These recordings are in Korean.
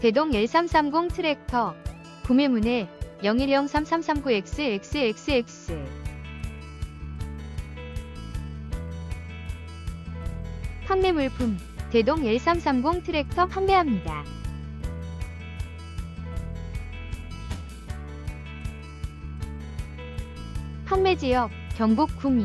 대동 L330 트랙터. 구매문의 01033339XXXX 판매 물품 대동 L330 트랙터 판매합니다. 판매 지역 경북 구미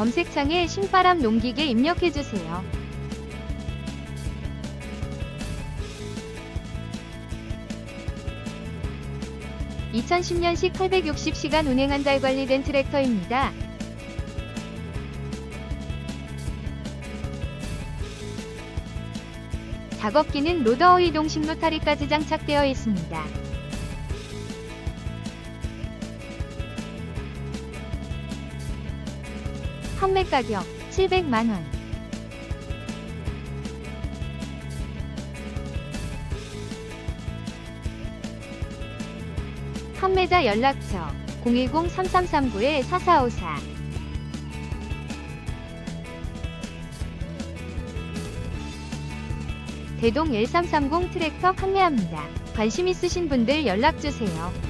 검색창에 신바람 농기계 입력해주세요. (2010년식) (860시간) 운행 한 달 관리된 트랙터입니다. 작업기는 로더 이동 신로타리까지 장착되어 있습니다. 판매 가격 700만 원 판매자 연락처 010-3339-4454 대동 1330 트랙터 판매합니다. 관심 있으신 분들 연락주세요.